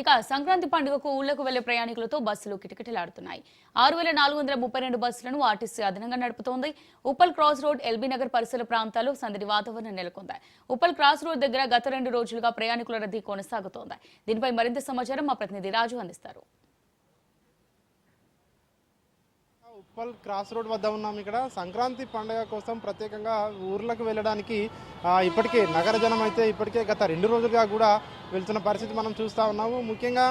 ఇక సంక్రాంతి పండుగకు ఊళ్ళకు వెళ్ళే ప్రయాణికులతో బస్సులు కిటకిటలాడుతున్నాయి. ఆరు వేల నాలుగు వందల ముప్పై రెండు బస్సులను ఆర్టీసీ అదనంగా నడుపుతోంది. Uppal cross road LB Nagar పరిసర ప్రాంతాలు సందడి వాతావరణం నెలకొంది. ఉప్పల్ క్రాస్ రోడ్ దగ్గర గత రెండు రోజులుగా ప్రయాణికుల రద్దీ కొనసాగుతోంది. దీనిపై మరింత సమాచారం మా ప్రతినిధి రాజు అందిస్తారు. ఉప్పల్ క్రాస్ రోడ్ వద్ద ఉన్నాం ఇక్కడ. సంక్రాంతి పండుగ కోసం ప్రత్యేకంగా ఊర్లకు వెళ్ళడానికి ఇప్పటికే నగర జనం అయితే ఇప్పటికే గత రెండు రోజులుగా కూడా వెళ్తున్న పరిస్థితి మనం చూస్తూ ఉన్నాము. ముఖ్యంగా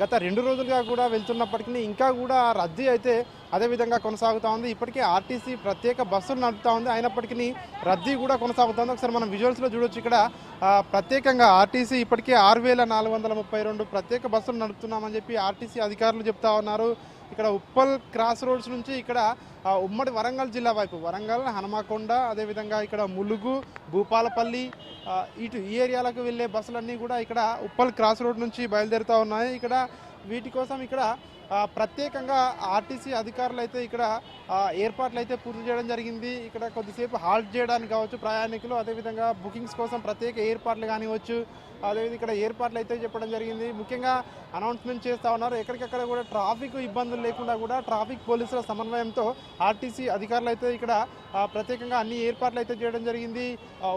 గత రెండు రోజులుగా కూడా వెళ్తున్నప్పటికీ ఇంకా కూడా రద్దీ అయితే అదే విధంగా కొనసాగుతూ ఉంది. ఇప్పటికే ఆర్టీసీ ప్రత్యేక బస్సులు నడుపుతూ ఉంది. అయినప్పటికీ రద్దీ కూడా కొనసాగుతుంది. ఒకసారి మనం విజువల్స్లో చూడొచ్చు ఇక్కడ. ప్రత్యేకంగా ఆర్టీసీ ఇప్పటికే ఆరు వేల నాలుగు వందల ముప్పై రెండు ప్రత్యేక బస్సులు నడుపుతున్నామని చెప్పి ఆర్టీసీ అధికారులు చెప్తా ఉన్నారు. ఇక్కడ ఉప్పల్ క్రాస్ రోడ్స్ నుంచి ఇక్కడ ఉమ్మడి వరంగల్ జిల్లా వైపు. వరంగల్ హనుమకొండ అదేవిధంగా ఇక్కడ ములుగు భూపాలపల్లి ఇటు ఈ ఏరియాలకు వెళ్ళే బస్సులన్నీ కూడా ఇక్కడ ఉప్పల్ క్రాస్ రోడ్ నుంచి బయలుదేరుతూ ఉన్నాయి. ఇక్కడ వీటి కోసం ఇక్కడ ప్రత్యేకంగా ఆర్టీసీ అధికారులు అయితే ఇక్కడ ఏర్పాట్లు అయితే పూర్తి చేయడం జరిగింది. ఇక్కడ కొద్దిసేపు హాల్ట్ చేయడానికి కావచ్చు ప్రయాణికులు అదేవిధంగా బుకింగ్స్ కోసం ప్రత్యేక ఏర్పాట్లు కానివచ్చు అదేవిధంగా ఇక్కడ ఏర్పాట్లు అయితే చెప్పడం జరిగింది. ముఖ్యంగా అనౌన్స్మెంట్ చేస్తూ ఉన్నారు. ఎక్కడికక్కడ కూడా ట్రాఫిక్ ఇబ్బందులు లేకుండా కూడా ట్రాఫిక్ పోలీసుల సమన్వయంతో ఆర్టీసీ అధికారులు అయితే ఇక్కడ ప్రత్యేకంగా అన్ని ఏర్పాట్లు అయితే చేయడం జరిగింది.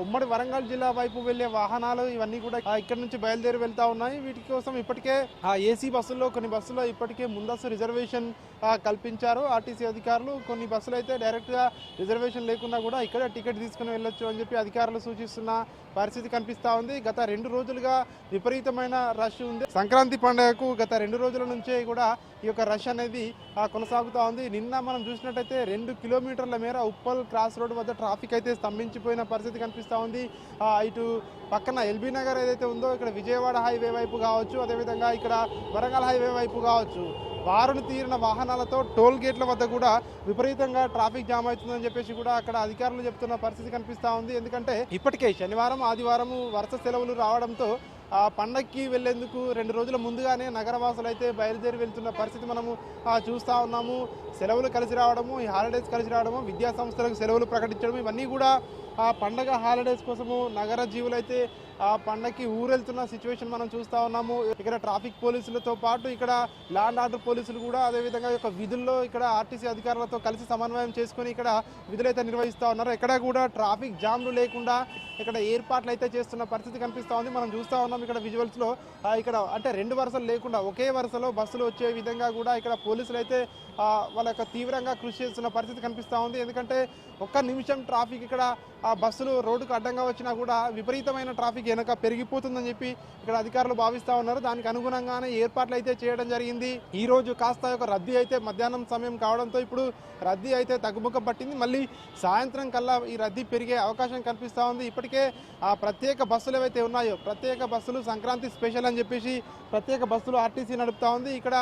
ఉమ్మడి వరంగల్ జిల్లా వైపు వెళ్ళే వాహనాలు ఇవన్నీ కూడా ఇక్కడ నుంచి బయలుదేరి వెళ్తా ఉన్నాయి. వీటి కోసం ఇప్పటికే ఆ ఏసీ బస్సుల్లో కొన్ని బస్సుల్లో ఇప్పటికే ముందు ముందస్తు రిజర్వేషన్ కల్పించారు. ఆర్టీసీ అధికారులు కొన్ని బస్సులు అయితే డైరెక్ట్గా రిజర్వేషన్ లేకుండా కూడా ఇక్కడ టికెట్ తీసుకుని వెళ్ళొచ్చు అని చెప్పి అధికారులు సూచిస్తున్న పరిస్థితి కనిపిస్తా ఉంది. గత రెండు రోజులుగా విపరీతమైన రష్ ఉంది. సంక్రాంతి పండుగకు గత రెండు రోజుల నుంచే కూడా ఈ యొక్క రష్ అనేది కొనసాగుతూ కొనసాగుతా ఉంది. నిన్న మనం చూసినట్టయితే రెండు కిలోమీటర్ల మేర ఉప్పల్ క్రాస్ రోడ్ వద్ద ట్రాఫిక్ అయితే స్తంభించిపోయిన పరిస్థితి కనిపిస్తా ఉంది. ఇటు పక్కన ఎల్బీ నగర్ ఏదైతే ఉందో ఇక్కడ విజయవాడ హైవే వైపు కావచ్చు అదేవిధంగా ఇక్కడ వరంగల్ హైవే వైపు కావచ్చు. బారును తీరిన వాహనాలతో టోల్ గేట్ల వద్ద కూడా విపరీతంగా ట్రాఫిక్ జామ్ అవుతుందని చెప్పేసి కూడా అక్కడ అధికారులు చెప్తున్న పరిస్థితి కనిపిస్తా ఉంది. ఎందుకంటే ఇప్పటికే శనివారం ఆదివారం వరుస సెలవులు రావడంతో ఆ పండక్కి వెళ్ళేందుకు రెండు రోజుల ముందుగానే నగరవాసులు అయితే బయలుదేరి వెళ్తున్న పరిస్థితి మనము చూస్తూ చూస్తా ఉన్నాము. సెలవులు కలిసి రావడము ఈ హాలిడేస్ కలిసి రావడము విద్యా సంస్థలకు సెలవులు ప్రకటించడం ఇవన్నీ కూడా ఆ పండగ హాలిడేస్ కోసము నగర జీవులు అయితే ఆ పండగకి ఊరెళ్తున్న సిచ్యువేషన్ మనం చూస్తా ఉన్నాము. ఇక్కడ ట్రాఫిక్ పోలీసులతో పాటు ఇక్కడ ల్యాండ్ ఆర్డర్ పోలీసులు కూడా అదేవిధంగా యొక్క విధుల్లో ఇక్కడ ఆర్టీసీ అధికారులతో కలిసి సమన్వయం చేసుకొని ఇక్కడ విధులు అయితే నిర్వహిస్తా ఉన్నారు. ఎక్కడ కూడా ట్రాఫిక్ జామ్లు లేకుండా ఇక్కడ ఏర్పాట్లు అయితే చేస్తున్న పరిస్థితి కనిపిస్తూ ఉంది. మనం చూస్తా ఉన్నాం. ఇక్కడ విజువల్స్లో ఇక్కడ అంటే రెండు వరుసలు లేకుండా ఒకే వరుసలో బస్సులు వచ్చే విధంగా కూడా ఇక్కడ పోలీసులు అయితే వాళ్ళ యొక్క తీవ్రంగా కృషి చేస్తున్న పరిస్థితి కనిపిస్తూ ఉంది. ఎందుకంటే ఒక్క నిమిషం ట్రాఫిక్ ఇక్కడ ఆ బస్సులు రోడ్డుకు అడ్డంగా వచ్చినా కూడా విపరీతమైన ట్రాఫిక్ వెనక పెరిగిపోతుందని చెప్పి ఇక్కడ అధికారులు భావిస్తూ ఉన్నారు. దానికి అనుగుణంగానే ఏర్పాట్లు అయితే చేయడం జరిగింది. ఈ రోజు కాస్త యొక్క రద్దీ అయితే మధ్యాహ్నం సమయం కావడంతో ఇప్పుడు రద్దీ అయితే తగ్గుముఖం పట్టింది. మళ్ళీ సాయంత్రం కల్లా ఈ రద్దీ పెరిగే అవకాశం కనిపిస్తూ ఉంది. ఇప్పటికే ఆ ప్రత్యేక బస్సులు ఏవైతే ఉన్నాయో ప్రత్యేక బస్సులు సంక్రాంతి స్పెషల్ అని చెప్పేసి ప్రత్యేక బస్సులు ఆర్టీసీ నడుపుతా ఉంది. ఇక్కడ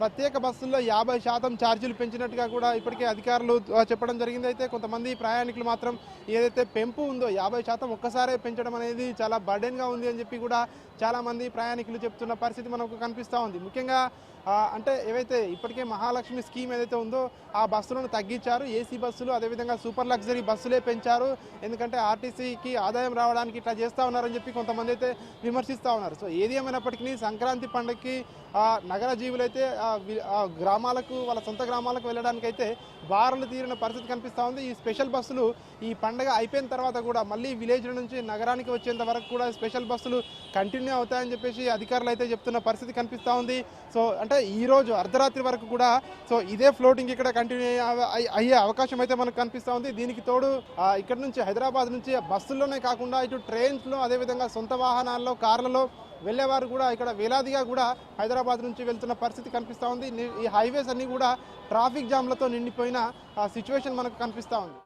ప్రత్యేక బస్సుల్లో యాభై శాతం ఛార్జీలు పెంచినట్టుగా కూడా ఇప్పటికే అధికారులు చెప్పడం జరిగింది. అయితే కొంతమంది ప్రయాణికులు మాత్రం ఏదైతే పెంపు ఉందో యాభై శాతం ఒక్కసారే పెంచడం అనేది చాలా బర్డెన్గా ఉంది అని చెప్పి కూడా చాలామంది ప్రయాణికులు చెప్తున్న పరిస్థితి మనకు కనిపిస్తూ ఉంది. ముఖ్యంగా అంటే ఏవైతే ఇప్పటికే మహాలక్ష్మి స్కీమ్ ఏదైతే ఉందో ఆ బస్సులను తగ్గించారు. ఏసీ బస్సులు అదేవిధంగా సూపర్ లగ్జరీ బస్సులే పెంచారు. ఎందుకంటే ఆర్టీసీకి ఆదాయం రావడానికి ఇట్లా చేస్తూ ఉన్నారని చెప్పి కొంతమంది అయితే విమర్శిస్తూ ఉన్నారు. సో ఏది ఏమైనప్పటికీ సంక్రాంతి పండుగకి నగర జీవులైతే గ్రామాలకు వాళ్ళ సొంత గ్రామాలకు వెళ్ళడానికి అయితే బారులు తీరిన పరిస్థితి కనిపిస్తూ ఉంది. ఈ స్పెషల్ బస్సులు ఈ పండగ అయిపోయిన తర్వాత కూడా మళ్ళీ విలేజ్ నుంచి నగరానికి వచ్చేంత వరకు కూడా స్పెషల్ బస్సులు కంటిన్యూ అవుతాయని చెప్పేసి అధికారులు అయితే చెప్తున్న పరిస్థితి కనిపిస్తూ ఉంది. సో అంటే ఈ రోజు అర్ధరాత్రి వరకు కూడా సో ఇదే ఫ్లోటింగ్ ఇక్కడ కంటిన్యూ అయ్యే అవకాశం అయితే మనకు కనిపిస్తూ ఉంది. దీనికి తోడు ఇక్కడ నుంచి హైదరాబాద్ నుంచి బస్సుల్లోనే కాకుండా ఇటు ట్రైన్స్లో అదేవిధంగా సొంత వాహనాల్లో కార్లలో వెళ్ళేవారు కూడా ఇక్కడ వేలాదిగా కూడా హైదరాబాద్ నుంచి వెళ్తున్న పరిస్థితి కనిపిస్తూ ఉంది. ఈ హైవేస్ అన్ని కూడా ట్రాఫిక్ జామ్లతో నిండిపోయిన సిచ్యువేషన్ మనకు కనిపిస్తూ ఉంది.